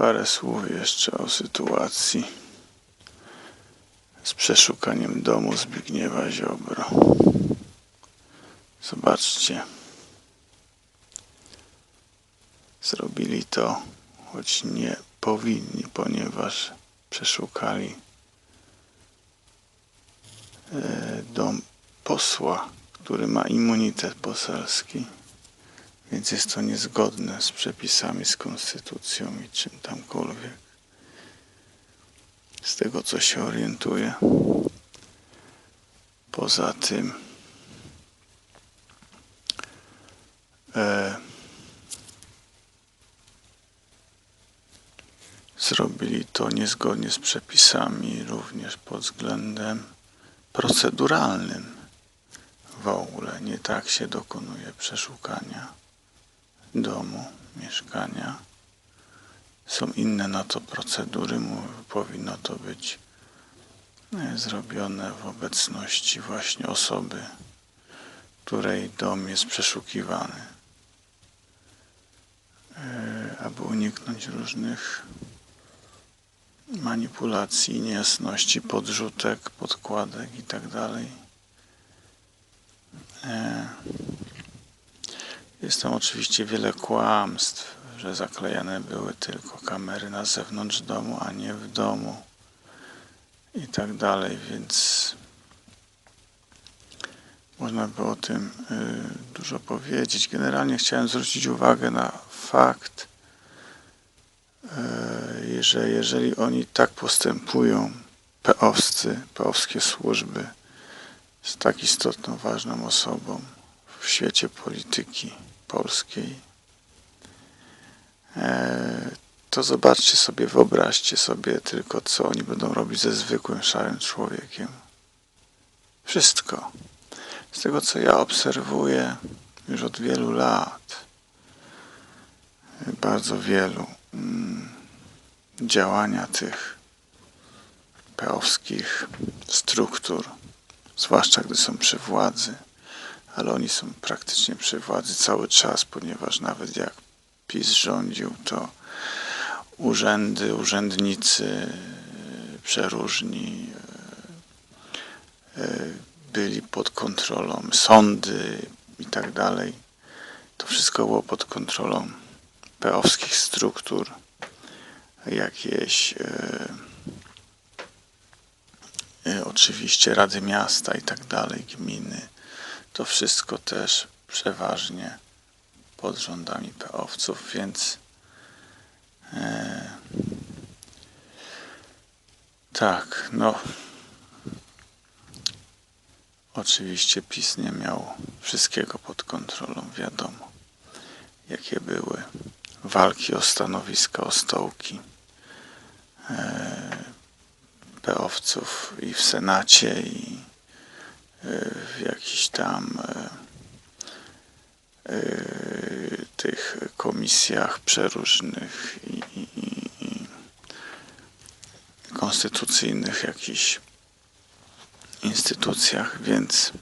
Parę słów jeszcze o sytuacji z przeszukaniem domu Zbigniewa Ziobro. Zobaczcie. Zrobili to, choć nie powinni, ponieważ przeszukali e, dom posła, który ma immunitet poselski, więc jest to niezgodne z przepisami, z konstytucją i czym tamkolwiek. Z tego co się orientuję. Poza tym e, zrobili to niezgodnie z przepisami, również pod względem proceduralnym. W ogóle nie tak się dokonuje przeszukania domu, mieszkania. Są inne na to procedury. Powinno to być e, zrobione w obecności właśnie osoby, której dom jest przeszukiwany, E, aby uniknąć różnych manipulacji, niejasności, podrzutek, podkładek i tak Jest tam oczywiście wiele kłamstw, że zaklejane były tylko kamery na zewnątrz domu, a nie w domu i tak dalej, więc można by o tym y, dużo powiedzieć. Generalnie chciałem zwrócić uwagę na fakt, y, że jeżeli oni tak postępują, peowscy, peowskie służby, z tak istotną, ważną osobą w świecie polityki polskiej, e, to zobaczcie sobie, wyobraźcie sobie tylko, co oni będą robić ze zwykłym, szarym człowiekiem. Wszystko. Z tego, co ja obserwuję już od wielu lat, bardzo wielu, mm, działania tych peowskich struktur, zwłaszcza gdy są przy władzy, ale oni są praktycznie przy władzy cały czas, ponieważ nawet jak PiS rządził, to urzędy, urzędnicy e, przeróżni e, e, byli pod kontrolą, sądy i tak dalej. To wszystko było pod kontrolą peowskich struktur, jakieś oczywiście Rady Miasta i tak dalej, gminy. To wszystko też przeważnie pod rządami peowców, więc e, tak, no. Oczywiście PiS nie miał wszystkiego pod kontrolą, wiadomo, jakie były walki o stanowiska, o stołki e, peowców i w Senacie i jakichś tam e, e, tych komisjach przeróżnych i, i, i, konstytucyjnych jakichś instytucjach, więc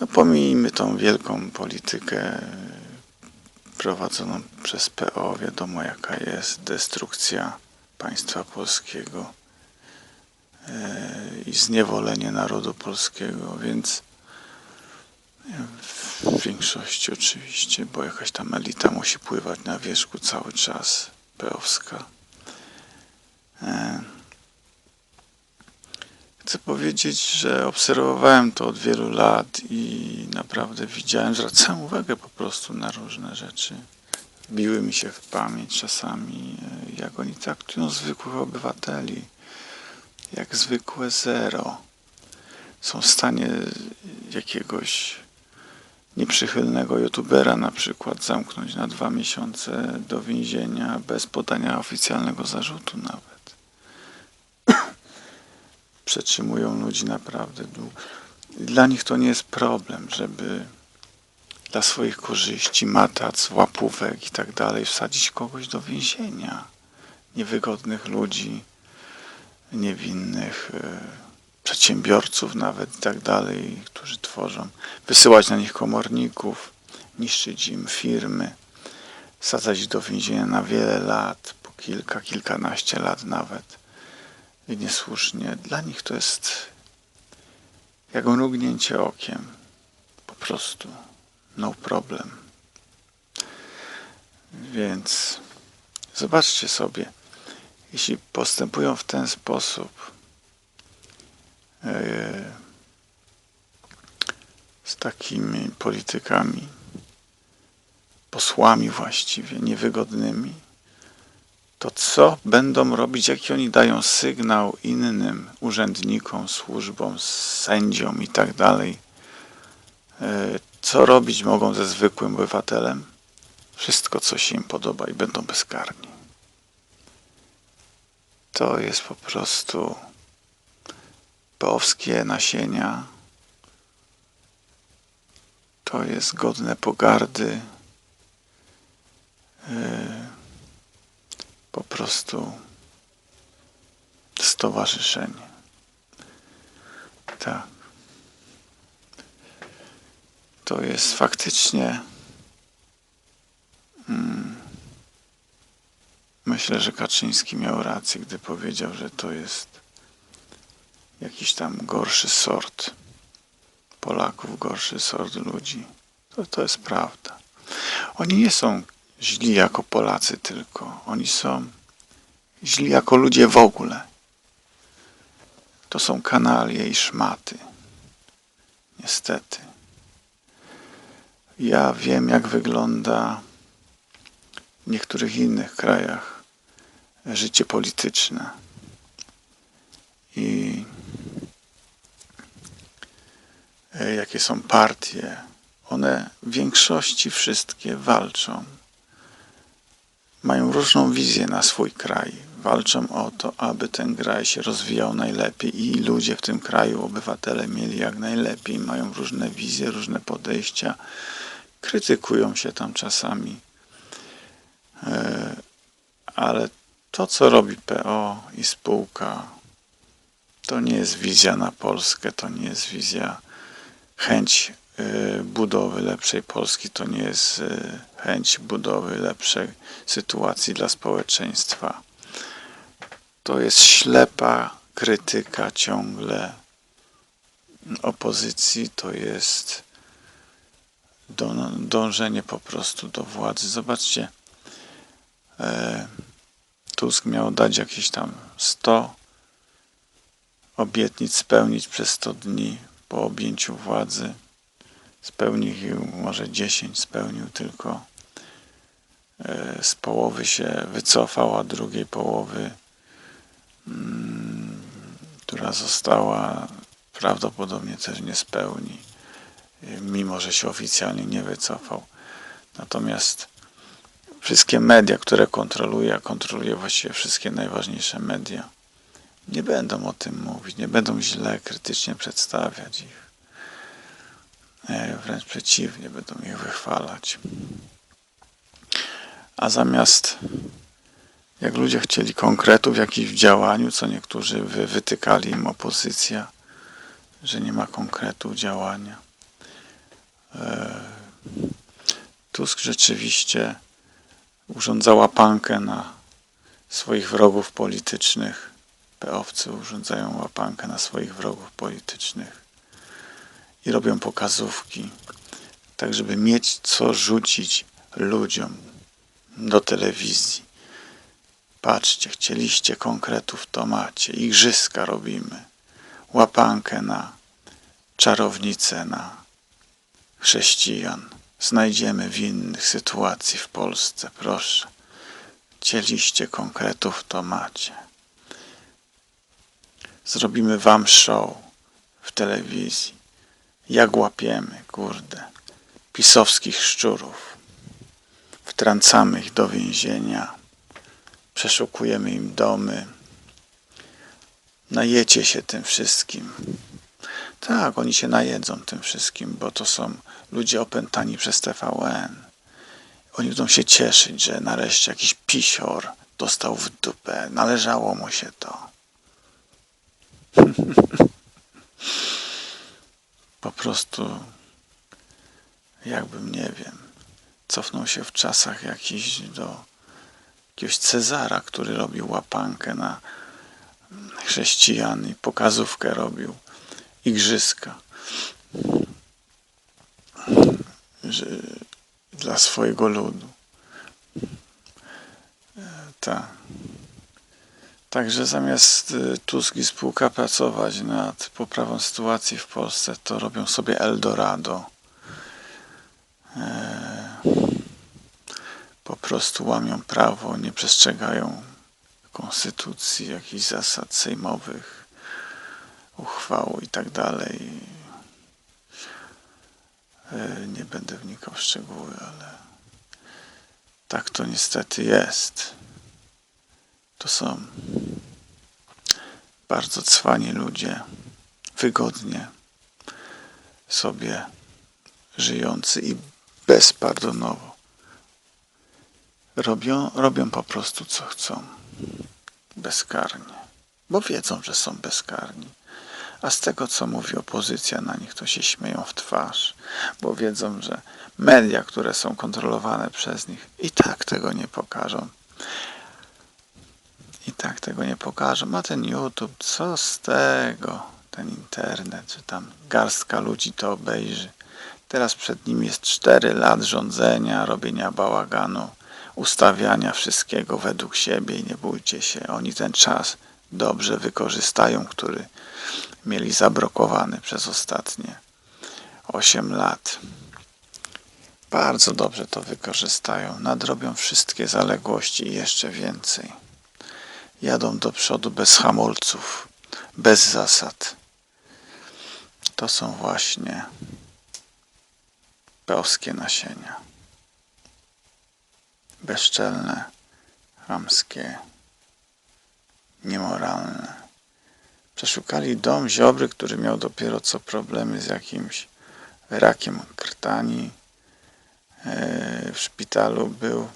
no pomijmy tą wielką politykę prowadzoną przez PO, wiadomo jaka jest destrukcja państwa polskiego. e, i zniewolenie narodu polskiego, więc w większości oczywiście, bo jakaś tam elita musi pływać na wierzchu cały czas, peowska. E, Chcę powiedzieć, że obserwowałem to od wielu lat i naprawdę widziałem, zwracałem uwagę po prostu na różne rzeczy. Biły mi się w pamięć czasami, e, jak oni traktują zwykłych obywateli, jak zwykłe zero. Są w stanie jakiegoś nieprzychylnego youtubera na przykład zamknąć na dwa miesiące do więzienia bez podania oficjalnego zarzutu nawet przetrzymują ludzi naprawdę długo. Dla nich to nie jest problem, żeby dla swoich korzyści, matac, łapówek i tak dalej wsadzić kogoś do więzienia. Niewygodnych ludzi, niewinnych e, przedsiębiorców nawet i tak dalej, którzy tworzą, wysyłać na nich komorników, niszczyć im firmy, sadzać do więzienia na wiele lat, po kilka, kilkanaście lat nawet. I niesłusznie. Dla nich to jest jak mrugnięcie okiem. Po prostu. No problem. Więc zobaczcie sobie, jeśli postępują w ten sposób, e, z takimi politykami, posłami właściwie, niewygodnymi, to co będą robić, jaki oni dają sygnał innym urzędnikom, służbom, sędziom i tak dalej? E, Co robić mogą ze zwykłym obywatelem? Wszystko, co się im podoba i będą bezkarni. To jest po prostu peowskie nasienia. To jest godne pogardy. Yy, Po prostu stowarzyszenie. Tak. To jest faktycznie. Myślę, że Kaczyński miał rację, gdy powiedział, że to jest jakiś tam gorszy sort Polaków, gorszy sort ludzi. To, to jest prawda. Oni nie są źli jako Polacy tylko. Oni są źli jako ludzie w ogóle. To są kanalie i szmaty. Niestety. Ja wiem, jak wygląda w niektórych innych krajach życie polityczne. I e, jakie są partie. One w większości wszystkie walczą. Mają różną wizję na swój kraj. Walczą o to, aby ten kraj się rozwijał najlepiej i ludzie w tym kraju, obywatele mieli jak najlepiej. Mają różne wizje, różne podejścia. Krytykują się tam czasami. E, Ale to, co robi PO i spółka, to nie jest wizja na Polskę, to nie jest wizja, chęć y, budowy lepszej Polski, to nie jest y, chęć budowy lepszej sytuacji dla społeczeństwa. To jest ślepa krytyka ciągle opozycji, to jest dą- dążenie po prostu do władzy. Zobaczcie, e, Tusk miał dać jakieś tam 100 obietnic spełnić przez 100 dni po objęciu władzy. Spełnił może 10, spełnił tylko. E, Z połowy się wycofał, a drugiej połowy, mm, która została, prawdopodobnie też nie spełni, e, mimo że się oficjalnie nie wycofał. Natomiast wszystkie media, które kontroluje, a kontroluje właściwie wszystkie najważniejsze media, nie będą o tym mówić, nie będą źle, krytycznie przedstawiać ich. E, Wręcz przeciwnie, będą ich wychwalać. A zamiast, jak ludzie chcieli konkretów jakichś w działaniu, co niektórzy wy, wytykali im opozycja, że nie ma konkretu działania. E, Tusk rzeczywiście urządza łapankę na swoich wrogów politycznych. Peowcy urządzają łapankę na swoich wrogów politycznych i robią pokazówki, tak żeby mieć co rzucić ludziom do telewizji. Patrzcie, chcieliście konkretów, to macie. Igrzyska robimy. Łapankę na czarownicę, na chrześcijan. Znajdziemy winnych sytuacji w Polsce, proszę. Chcieliście konkretów, to macie. Zrobimy wam show w telewizji. Jak łapiemy, kurde, pisowskich szczurów. Wtrącamy ich do więzienia. Przeszukujemy im domy. Najecie się tym wszystkim. Tak, oni się najedzą tym wszystkim, bo to są ludzie opętani przez TVN. Oni będą się cieszyć, że nareszcie jakiś pisior dostał w dupę. Należało mu się to. Po prostu jakbym, nie wiem, cofnął się w czasach jakiś do jakiegoś Cezara, który robił łapankę na chrześcijan i pokazówkę robił, igrzyska. Że, dla swojego ludu. E, Tak. Także zamiast y, Tusk i spółka pracować nad poprawą sytuacji w Polsce, to robią sobie Eldorado. E, Po prostu łamią prawo, nie przestrzegają konstytucji, jakichś zasad sejmowych, uchwał i tak. E, Nie będę wnikał w szczegóły, ale tak to niestety jest. To są bardzo cwani ludzie, wygodnie sobie żyjący i bezpardonowo. Robią, robią po prostu co chcą. Bezkarnie. Bo wiedzą, że są bezkarni. A z tego, co mówi opozycja na nich, to się śmieją w twarz, bo wiedzą, że media, które są kontrolowane przez nich, i tak tego nie pokażą. I tak tego nie pokażą. A ten YouTube, co z tego? Ten internet, czy tam garstka ludzi to obejrzy. Teraz przed nim jest 4 lat rządzenia, robienia bałaganu, ustawiania wszystkiego według siebie i nie bójcie się. Oni ten czas dobrze wykorzystają, który mieli zablokowany przez ostatnie 8 lat. Bardzo dobrze to wykorzystają. Nadrobią wszystkie zaległości i jeszcze więcej. Jadą do przodu bez hamulców, bez zasad. To są właśnie peowskie nasienia. Bezczelne, chamskie, niemoralne. Przeszukali dom Ziobry, który miał dopiero co problemy z jakimś rakiem krtani. E, W szpitalu był,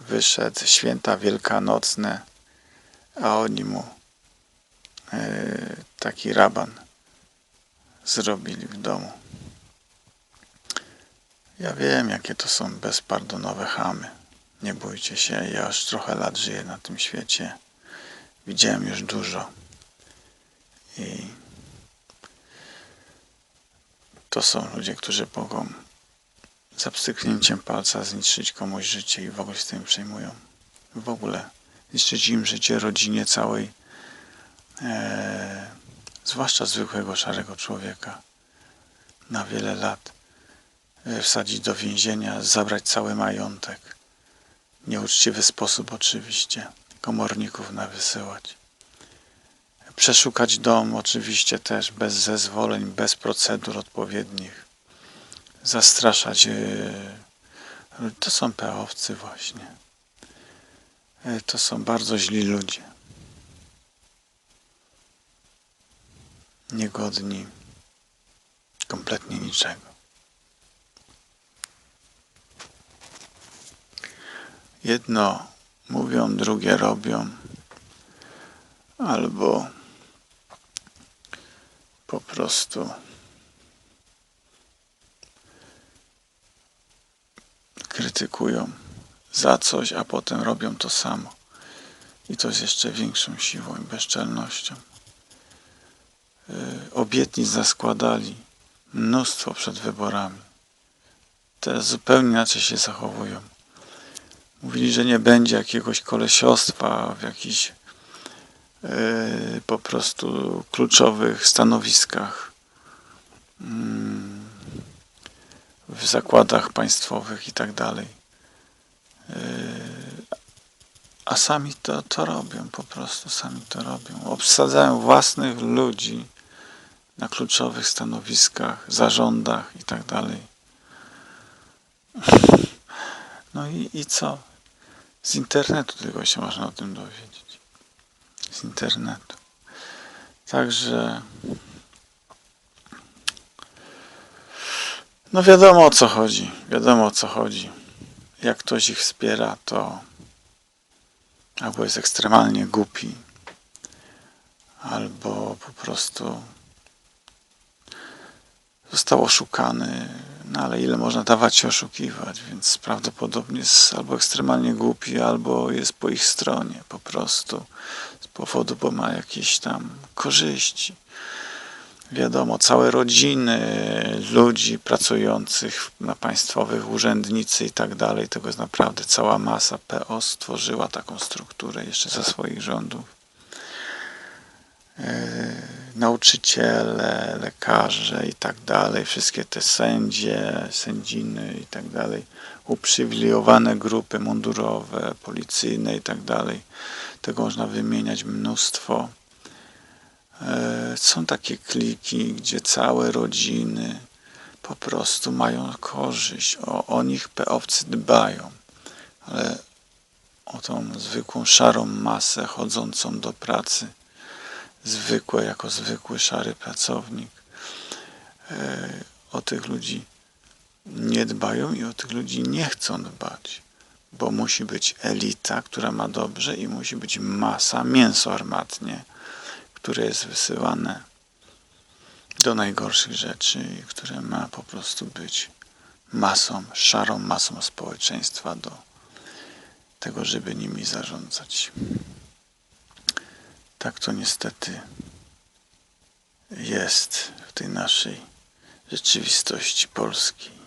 wyszedł, święta wielkanocne, a oni mu e, taki raban zrobili w domu. Ja wiem, jakie to są bezpardonowe chamy. Nie bójcie się, ja już trochę lat żyję na tym świecie. Widziałem już dużo. I to są ludzie, którzy mogą za pstryknięciem palca zniszczyć komuś życie i w ogóle się tym przejmują. W ogóle zniszczyć im życie, rodzinie całej, e, zwłaszcza zwykłego szarego człowieka na wiele lat. E, wsadzić do więzienia, zabrać cały majątek. Nieuczciwy sposób oczywiście. Komorników nawysyłać. Przeszukać dom oczywiście też bez zezwoleń, bez procedur odpowiednich. Zastraszać. e, To są peowcy właśnie. E, To są bardzo źli ludzie. Niegodni kompletnie niczego. Jedno mówią, drugie robią, albo po prostu krytykują za coś, a potem robią to samo. I to z jeszcze większą siłą i bezczelnością. Yy, Obietnic zaskładali mnóstwo przed wyborami. Teraz zupełnie inaczej się zachowują. Mówili, że nie będzie jakiegoś kolesiostwa w jakichś po prostu kluczowych stanowiskach mm, w zakładach państwowych i tak dalej. E, A sami to, to robią, po prostu sami to robią. Obsadzają własnych ludzi na kluczowych stanowiskach, zarządach i tak dalej. No i, i co? Z internetu tylko się można o tym dowiedzieć. Z internetu. Także no wiadomo o co chodzi. Wiadomo o co chodzi. Jak ktoś ich wspiera, to albo jest ekstremalnie głupi, albo po prostu został oszukany, no ale ile można dawać się oszukiwać, więc prawdopodobnie jest albo ekstremalnie głupi, albo jest po ich stronie po prostu powodu, bo ma jakieś tam korzyści. Wiadomo, całe rodziny ludzi pracujących na państwowych, urzędnicy i tak dalej, tego jest naprawdę cała masa. PO stworzyła taką strukturę jeszcze za swoich rządów. E, nauczyciele, lekarze i tak dalej, wszystkie te sędzie, sędziny i tak dalej, uprzywilejowane grupy mundurowe, policyjne i tak dalej. Tego można wymieniać mnóstwo. E, Są takie kliki, gdzie całe rodziny po prostu mają korzyść. O, o nich peowcy dbają, ale o tą zwykłą szarą masę chodzącą do pracy, zwykłe jako zwykły szary pracownik, e, o tych ludzi nie dbają i o tych ludzi nie chcą dbać, bo musi być elita, która ma dobrze i musi być masa, mięso armatnie, które jest wysyłane do najgorszych rzeczy i które ma po prostu być masą, szarą masą społeczeństwa do tego, żeby nimi zarządzać. Tak to niestety jest w tej naszej rzeczywistości polskiej.